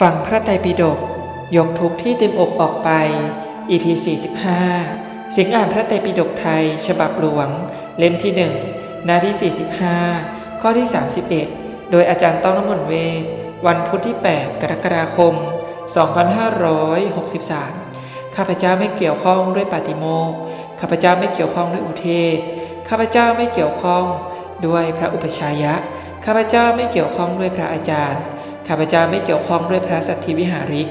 ฟังพระไตรปิฎกยกทุกที่เต็มอกออกไป EP 45 เสียงอ่านพระไตรปิฎกไทย ฉบับหลวง เล่มที่ 1 หน้าที่ 45 ข้อที่ 31 โดยอาจารย์ต้องน้ำมนต์เวทวันพุธที่ 8 กรกฎาคม 2563 ข้าพเจ้าไม่เกี่ยวข้องด้วยปาติโมกข์ข้าพเจ้าไม่เกี่ยวข้องด้วยอุเทศ ข้าพเจ้าไม่เกี่ยวข้องด้วยพระอุปชายะ ข้าพเจ้าไม่เกี่ยวข้องด้วยพระอาจารย์ ข้าพเจ้าไม่เกี่ยวข้องด้วยพระสัตถิวิหาริก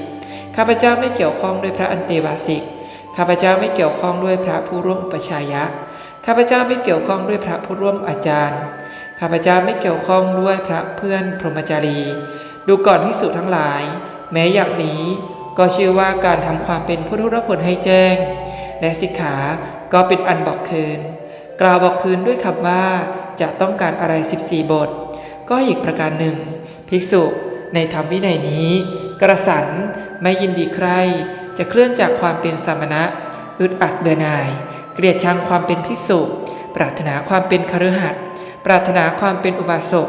ข้าพเจ้าไม่เกี่ยวข้องด้วยพระอันเตวาสิก ข้าพเจ้าไม่เกี่ยวข้องด้วยพระผู้ร่วมอุปชายะ ข้าพเจ้าไม่เกี่ยวข้องด้วยพระผู้ร่วมอาจารย์ ข้าพเจ้าไม่เกี่ยวข้องด้วยพระเพื่อนพรหมจารี ดูก่อนภิกษุทั้งหลาย แม้อย่างนี้ก็ชื่อว่าการทำความเป็นพุทธรผลให้แจ้ง และสิกขาก็เป็นอันบอกคืน กล่าวบอกคืนด้วยคำว่าจะต้องการอะไร 14 บท ก็อีกประการหนึ่ง ภิกษุ ในธรรมวินัยนี้ กระสันไม่ยินดีใคร จะเคลื่อนจากความเป็นสามณะ อึดอัดเบื่อหน่าย เกลียดชังความเป็นภิกษุ ปรารถนาความเป็นคฤหัสถ์ปรารถนาความเป็นอุบาสก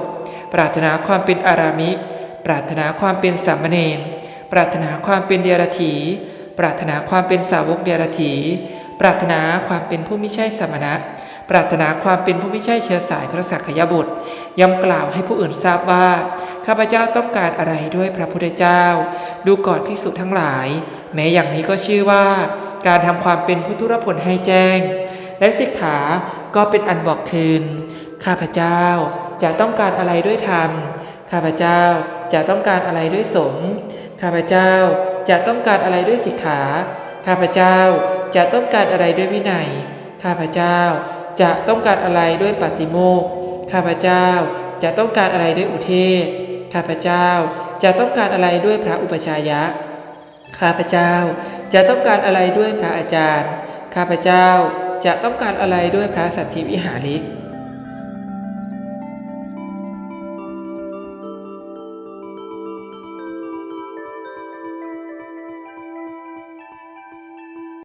ปรารถนาความเป็นอารามิก ปรารถนาความเป็นสามเณร ปรารถนาความเป็นเดียรถี ปรารถนาความเป็นสาวกเดียรถี ปรารถนาความเป็นผู้ไม่ใช่สมณะ ปรารถนาความเป็นผู้ไม่ใช่เชื้อสายพระสักยบุตรย้ำกล่าวให้ผู้อื่นทราบว่า ข้าพเจ้าต้องการอะไรด้วยพระพุทธเจ้า ดูก่อนภิกษุทั้งหลาย แม้อย่างนี้ก็ชื่อว่า การทำความเป็นพุทธุรผลให้แจ้ง และสิกขาก็เป็นอันบอกคืน ข้าพเจ้าจะต้องการอะไรด้วยธรรม ข้าพเจ้าจะต้องการอะไรด้วยสงฆ์ ข้าพเจ้าจะต้องการอะไรด้วยสิกขา ข้าพเจ้าจะต้องการอะไรด้วยวินัย ข้าพเจ้าจะต้องการอะไรด้วยปฏิโมกข้าพเจ้าจะต้องการอะไรด้วยอุเทศ ข้าพเจ้าจะต้องการอะไรด้วยพระอุปชายะ ข้าพเจ้าจะต้องการอะไรด้วยพระอาจารย์ ข้าพเจ้าจะต้องการอะไรด้วยพระสัตถิวิหาริก